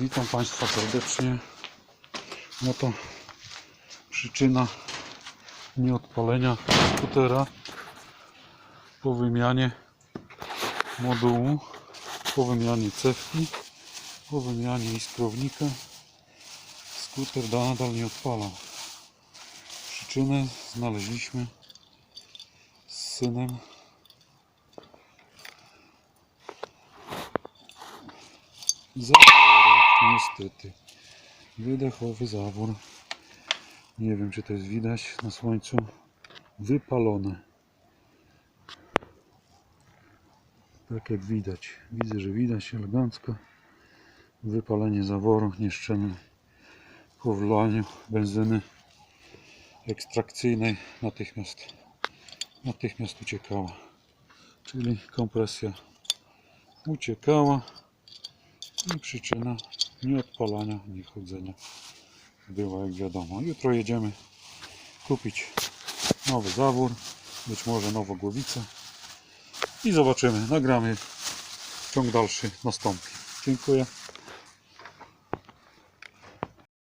Witam Państwa serdecznie. No to przyczyna nieodpalenia skutera po wymianie modułu, po wymianie cewki, po wymianie iskrownika. Skuter nadal nie odpalał. Przyczynę znaleźliśmy z synem Zawór, niestety. Wydechowy zawór. Nie wiem, czy to jest widać na słońcu. Wypalone. Tak jak widać. Widzę, że widać elegancko. Wypalenie zaworu nieszczelne po wlaniu benzyny ekstrakcyjnej natychmiast natychmiast uciekała. Czyli kompresja uciekała i przyczyna nieodpalania, niechodzenia była jak wiadomo. Jutro jedziemy kupić nowy zawór, być może nową głowicę i zobaczymy, nagramy, ciąg dalszy nastąpi. Dziękuję.